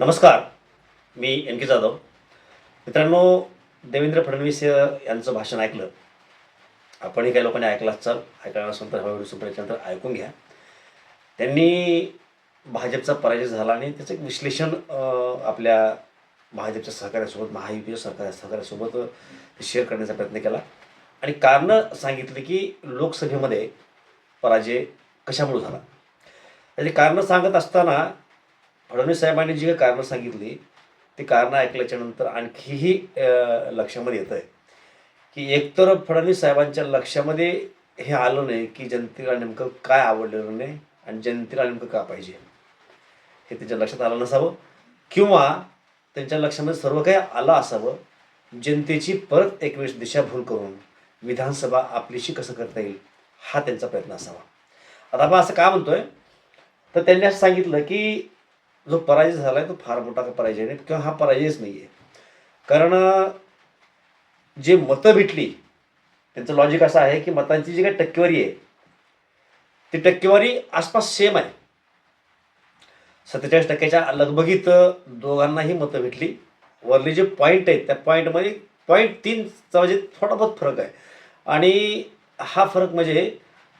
नमस्कार मी एन के जाधव. मित्रांनो देवेंद्र फडणवीस यांचं भाषण ऐकलं. आपणही काही लोकांनी ऐकलं असाल ऐकलं नसेल तर हा ऐकून घ्या. त्यांनी भाजपचा पराजय झाला आणि त्याचं एक विश्लेषण आपल्या भाजपच्या सहकार्यासोबत महायुतीच्या सहकार्या सहकार्यासोबत शेअर करण्याचा प्रयत्न केला. आणि कारणं सांगितली की लोकसभेमध्ये पराजय कशामुळे झाला? त्याची कारणं सांगत असताना फडणवीस साहेबांनी जी काही कारणं सांगितली ती कारणं ऐकल्याच्या नंतर आणखीही लक्षामध्ये येतं आहे की एकतर फडणवीस साहेबांच्या लक्षामध्ये हे आलं नाही की जनतेला नेमकं काय आवडलेलं नाही आणि जनतेला नेमकं का पाहिजे. हे त्यांच्या लक्षात आलं नसावं. किंवा त्यांच्या लक्षामध्ये सर्व काही आलं असावं. जनतेची परत एक दिशाभूल करून विधानसभा आपलीशी कसं करता येईल हा त्यांचा प्रयत्न असावा. आता आपण असं का म्हणतोय? तर त्यांनी असं सांगितलं की जो पराजय झाला आहे तो फार मोठा का पराजय नाही किंवा हा पराजयच नाही आहे कारण जे मतं भेटली त्यांचं लॉजिक असं आहे की मतांची जी काही टक्केवारी आहे ती टक्केवारी आसपास सेम आहे. सत्तेचाळीस टक्क्याच्या लगबगीत दोघांनाही मतं भेटली. वरली जे पॉईंट आहेत त्या पॉईंटमध्ये पॉईंट तीनचा म्हणजे थोडा बहुत फरक आहे. आणि हा फरक म्हणजे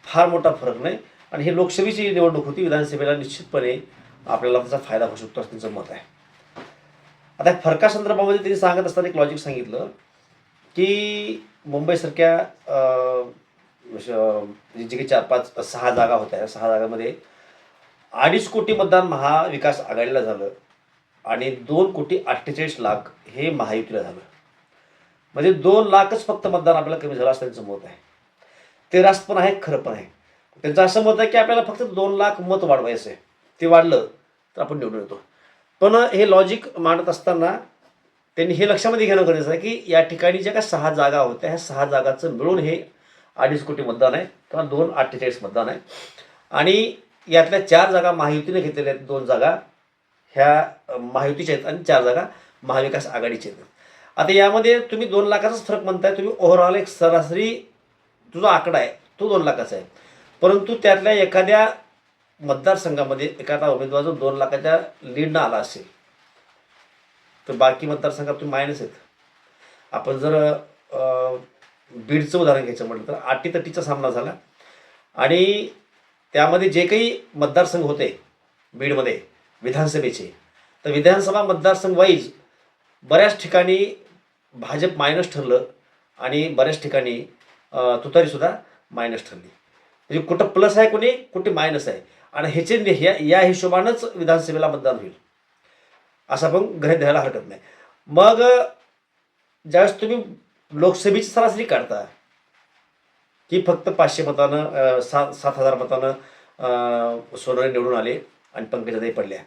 फार मोठा फरक नाही. आणि ही लोकसभेची निवडणूक होती विधानसभेला निश्चितपणे आपल्याला त्याचा फायदा होऊ शकतो असं त्यांचं मत आहे. आता या फरकासंदर्भामध्ये त्यांनी सांगत असताना एक लॉजिक सांगितलं की मुंबईसारख्या श- म्हणजे जे काही चार पाच सहा जागा होत्या सहा जागामध्ये अडीच कोटी मतदान महाविकास आघाडीला झालं आणि दोन कोटी अठ्ठेचाळीस लाख हे महायुतीला झालं. म्हणजे दोन लाखच फक्त मतदान आपल्याला कमी झालं असं त्यांचं मत आहे. ते रास्त पण आहे खरं पण आहे. त्यांचं असं मत आहे की आपल्याला फक्त दोन लाख मत वाढवायचं आहे. ते वाढलं तर आपण निवडून येतो. पण हे लॉजिक मांडत असताना त्यांनी हे लक्षामध्ये घेणं गरजेचं आहे की या ठिकाणी ज्या काय सहा जागा होत्या ह्या सहा जागाचं मिळून हे अडीच कोटी मतदान आहे किंवा दोन अठ्ठेचाळीस मतदान आहे. आणि यातल्या चार जागा महायुतीने घेतलेल्या आहेत. दोन जागा ह्या महायुतीच्या आहेत आणि चार जागा महाविकास आघाडीच्या आहेत. आता यामध्ये तुम्ही दोन लाखाचाच फरक म्हणताय. तुम्ही ओव्हरऑल एक सरासरी तुझा आकडा आहे तो दोन लाखाचा आहे. परंतु त्यातल्या एखाद्या मतदारसंघामध्ये एखादा उमेदवार जो दोन लाखाच्या लीडनं आला असेल तर बाकी मतदारसंघात तुम्ही मायनस आहेत. आपण जर बीडचं उदाहरण घ्यायचं म्हटलं तर अटीतटीचा सामना झाला. आणि त्यामध्ये जे काही मतदारसंघ होते बीडमध्ये विधानसभेचे तर विधानसभा मतदारसंघ वाईज बऱ्याच ठिकाणी भाजप मायनस ठरलं आणि बऱ्याच ठिकाणी तुतारीसुद्धा मायनस ठरली. म्हणजे कुठं प्लस आहे कोणी कुठे मायनस आहे. आणि ह्याचे ह्या या हिशोबानंच विधानसभेला मतदान होईल. असं आपण ग्रहित द्यायला हरकत नाही. मग ज्यावेळेस तुम्ही लोकसभेची सरासरी काढता की फक्त पाचशे मतानं सात सात हजार मतानं अं, सोनवणे निवडून आले आणि पंकजाताई पडल्या.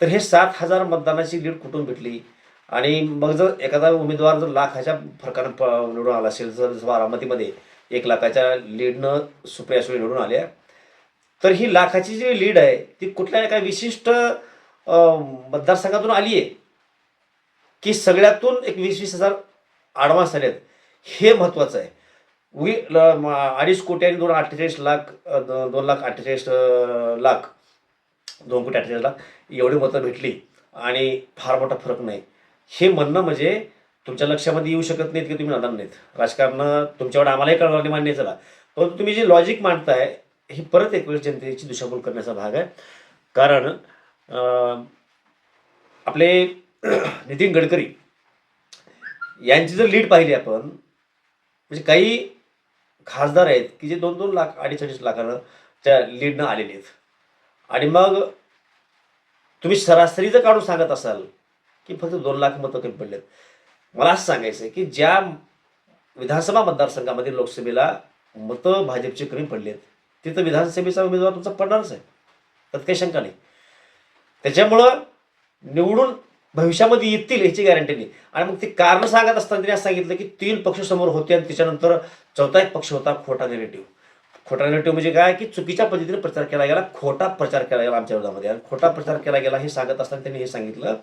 तर हे सात हजार मतदानाची लीड कुठून भेटली? आणि मग जर एखादा उमेदवार जर लाखाच्या फरकानं प निवडून आला असेल जर बारामतीमध्ये एक लाखाच्या लीडनं सुप्रिया सुळे निवडून आल्या. तर ही लाखाची जी लीड आहे ती कुठल्या एका विशिष्ट मतदारसंघातून आली आहे की सगळ्यातून एक वीस वीस हजार ॲडव्हान्स आलेत हे महत्त्वाचं आहे. वी अडीच कोटी आणि दोन अठ्ठेचाळीस लाख दोन लाख अठ्ठेचाळीस लाख दोन कोटी अठ्ठेचाळीस लाख एवढी मतं भेटली आणि फार मोठा फरक नाही. हे म्हणणं म्हणजे तुमच्या लक्षामध्ये येऊ शकत नाहीत की तुम्ही नादान नाहीत. राजकारण तुमच्याकडे आम्हालाही कळणार नाही मान्य चला. परंतु तुम्ही जे लॉजिक मांडताय ही परत एक वेळेस जनतेची दिशाभूल करण्याचा भाग आहे. कारण आपले नितीन गडकरी यांची जर लीड पाहिली आपण म्हणजे काही खासदार आहेत की जे दोन दोन लाख अडीच अडीच लाखानं त्या लीडनं आलेले आहेत. आणि मग तुम्ही सरासरी जर काढून सांगत असाल की फक्त दोन लाख मतं कमी पडलेत मला असं सांगायचं आहे की ज्या विधानसभा मतदारसंघामध्ये लोकसभेला मतं भाजपचे कमी पडलेत तिथं विधानसभेचा उमेदवार तुमचा पडणारच आहे. त्यात काही शंका नाही. त्याच्यामुळं निवडून भविष्यामध्ये येतील याची गॅरंटी नाही. आणि मग ते कारण सांगत असताना त्यांनी सांगितलं की तीन पक्ष समोर होते आणि त्याच्यानंतर चौथा एक पक्ष होता खोटा नेगेटिव्ह खोटा नेगेटिव्ह म्हणजे काय? की चुकीच्या पद्धतीने प्रचार केला गेला खोटा प्रचार केला गेला आमच्या विरोधामध्ये. आणि खोटा प्रचार केला गेला हे सांगत असताना त्यांनी हे सांगितलं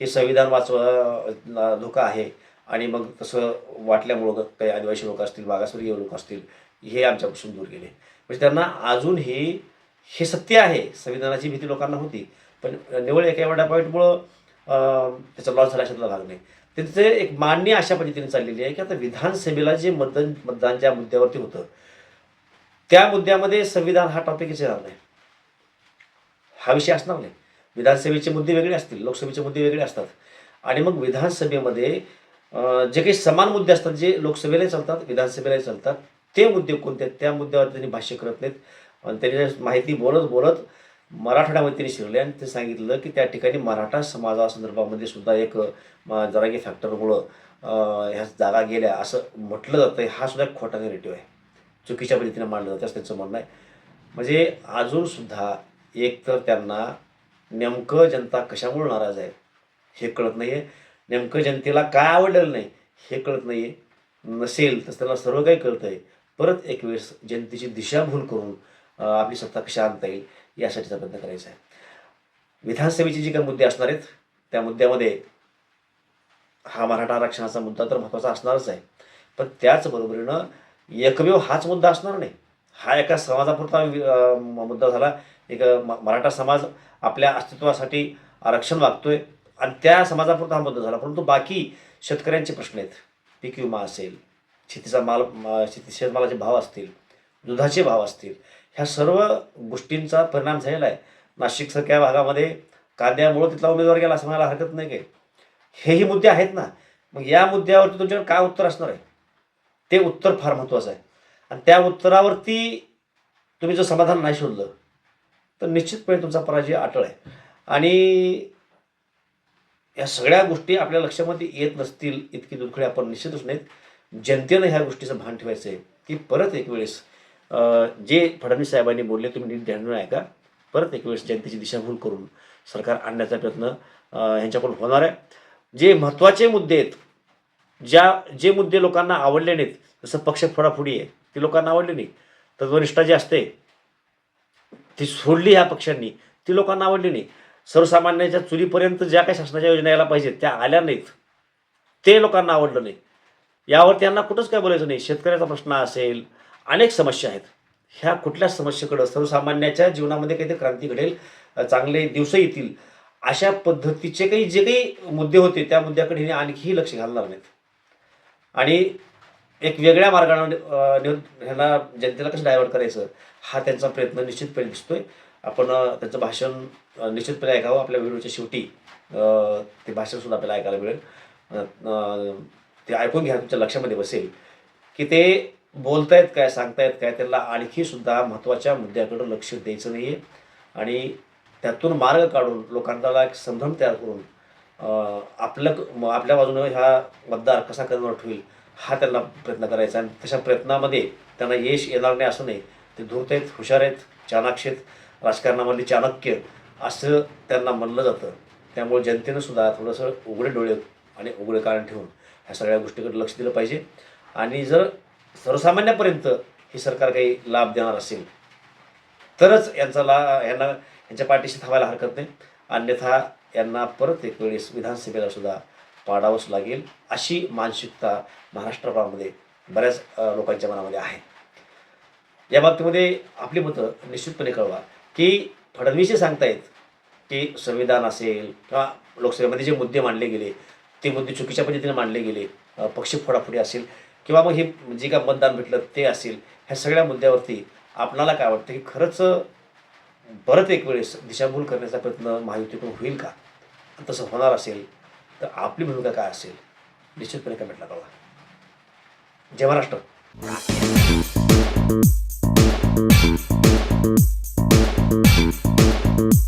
हे संविधान वाचवा धोका आहे. आणि मग तसं वाटल्यामुळं काही आदिवासी लोक असतील मागासवर्गीय लोक असतील हे आमच्यापासून दूर गेले. म्हणजे त्यांना अजूनही हे सत्य आहे. संविधानाची भीती लोकांना होती. पण निवड एका एवढ्या पॉईंटमुळं त्याचा लॉस झाला अशातला भाग नाही. त्यांचं एक मान्य अशा पद्धतीने चाललेली आहे की आता विधानसभेला जे मतदान मतदान ज्या मुद्द्यावरती होतं त्या मुद्द्यामध्ये संविधान हा टॉपिकच येणार नाही. हा विषय असणार नाही. विधानसभेचे मुद्दे वेगळे असतील लोकसभेचे मुद्दे वेगळे असतात. आणि मग विधानसभेमध्ये जे काही समान मुद्दे असतात जे लोकसभेलाही चालतात विधानसभेलाही चालतात ते मुद्दे कोणते आहेत त्या मुद्द्यावर त्यांनी भाष्य करत नाहीत. आणि त्यांनी माहिती बोलत बोलत मराठवाड्यामध्ये त्यांनी शिरले आणि ते सांगितलं की त्या ठिकाणी मराठा समाजासंदर्भामध्ये सुद्धा एक अं, जरागी फॅक्टरमुळं ह्या जागा गेल्या असं म्हटलं जातं हा सुद्धा एक खोटा नेरेटिव्ह आहे. चुकीच्या पद्धतीने मांडलं जातं असं त्यांचं म्हणणं आहे. म्हणजे अजूनसुद्धा एक तर त्यांना नेमकं जनता कशामुळे नाराज आहे हे कळत नाही आहे नेमकं जनतेला काय आवडलेलं नाही हे कळत नाही आहे नसेल तर त्यांना सर्व काही कळतं आहे. परत एक वेळेस जनतेची दिशाभूल करून आपली सत्ता कशा आणता येईल यासाठीचा प्रयत्न करायचा आहे. विधानसभेचे जे काही मुद्दे असणार आहेत त्या मुद्द्यामध्ये हा मराठा आरक्षणाचा मुद्दा तर महत्त्वाचा असणारच आहे. पण त्याचबरोबरीनं एकमेव हाच मुद्दा असणार नाही. हा एका समाजापुरता मुद्दा झाला एक म- मराठा समाज आपल्या अस्तित्वासाठी आरक्षण मागतोय आणि त्या समाजापुरता हा मुद्दा झाला. परंतु बाकी शेतकऱ्यांचे प्रश्न आहेत. पीक विमा असेल शेतीचा माल शेती शेतमालाचे भाव असतील दुधाचे भाव असतील ह्या सर्व गोष्टींचा परिणाम झालेला आहे. नाशिकसारख्या भागामध्ये कांद्यामुळं तिथला उमेदवार गेला असं म्हणायला हरकत नाही काही. हेही मुद्दे आहेत ना. मग या मुद्द्यावरती तुमच्याकडे काय उत्तर असणार आहे? ते उत्तर फार महत्त्वाचं आहे. आणि त्या उत्तरावरती तुम्ही जर समाधान नाही शोधलं तर निश्चितपणे तुमचा पराजय अटळ आहे. आणि या सगळ्या गोष्टी आपल्या लक्षामध्ये येत नसतील इतकी दुखळे आपण निश्चितच नाहीत. जनतेनं ह्या गोष्टीचं भान ठेवायचं आहे की परत एक वेळेस जे फडणवीस साहेबांनी बोलले तुम्ही नीट ध्यान ऐका. परत एक वेळेस जनतेची दिशाभूल करून सरकार आणण्याचा प्रयत्न ह्यांच्याकडून होणार आहे. जे महत्त्वाचे मुद्दे आहेत ज्या जे मुद्दे लोकांना आवडले नाहीत जसं पक्ष फोडाफोडी आहे ती लोकांना आवडले नाही तत्वनिष्ठा जी असते ती सोडली ह्या पक्षांनी. ती लोकांना आवडली नाही. सर्वसामान्यांच्या चुलीपर्यंत ज्या काही शासनाच्या योजना यायला पाहिजेत त्या आल्या नाहीत. ते लोकांना आवडलं नाही. यावर त्यांना कुठंच काय बोलायचं नाही. शेतकऱ्याचा प्रश्न असेल अनेक समस्या आहेत. ह्या कुठल्या समस्येकडं सर्वसामान्याच्या जीवनामध्ये काहीतरी क्रांती घडेल चांगले दिवस येतील अशा पद्धतीचे काही जे काही मुद्दे होते त्या मुद्द्याकडे हिने आणखीही लक्ष घालणार नाहीत. आणि एक वेगळ्या मार्गाने ह्यांना जनतेला कसं डायव्हर्ट करायचं? हा त्यांचा प्रयत्न निश्चितपणे दिसतोय. आपण त्यांचं भाषण निश्चितपणे ऐकावं. आपल्या व्हिडिओच्या शेवटी ते भाषण सुद्धा आपल्याला ऐकायला मिळेल. ते ऐकून घ्या तुमच्या लक्षामध्ये बसेल की ते बोलतायत काय सांगतायत काय त्यांना आणखी सुद्धा महत्त्वाच्या मुद्द्याकडं लक्ष द्यायचं नाही आहे आणि त्यातून मार्ग काढून लोकांना एक संभ्रम तयार करून आपलं म- आपल्या बाजूनं ह्या मतदार कसा कन्वर्ट होईल हा त्यांना प्रयत्न करायचा. आणि तशा प्रयत्नामध्ये त्यांना यश येणार नाही असं नाही. ते धूर्त आहेत हुशार आहेत चाणाक्ष आहेत राजकारणामधले चाणक्य असं त्यांना म्हणलं जातं. त्यामुळे जनतेनं सुद्धा थोडंसं उघडे डोळे आणि उघडे कारण ठेवून ह्या सगळ्या गोष्टीकडे लक्ष दिलं पाहिजे. आणि जर सर्वसामान्यापर्यंत हे सरकार काही लाभ देणार असेल तरच यांचा ला यांना यांच्या पाठीशी थांबायला हरकत नाही. अन्यथा यांना परत एक वेळेस विधानसभेला सुद्धा पाडावंच लागेल अशी मानसिकता महाराष्ट्रामध्ये बऱ्याच लोकांच्या मनामध्ये आहे. या बाबतीमध्ये आपली मतं निश्चितपणे कळवा की फडणवीस हे सांगतायत की संविधान असेल किंवा लोकसभेमध्ये जे मुद्दे मांडले गेले ते मुद्दे चुकीच्या पद्धतीने मांडले गेले पक्ष फोडाफोडी असेल किंवा मग हे जे काय मतदान भेटलं ते असेल ह्या सगळ्या मुद्द्यावरती आपणाला काय वाटतं की खरंच परत एक वेळेस दिशाभूल करण्याचा प्रयत्न महायुतीकडून होईल का? तसं होणार असेल तर आपली भूमिका काय असेल निश्चितपणे कमेंटला कळवा. जय महाराष्ट्र. Thank you.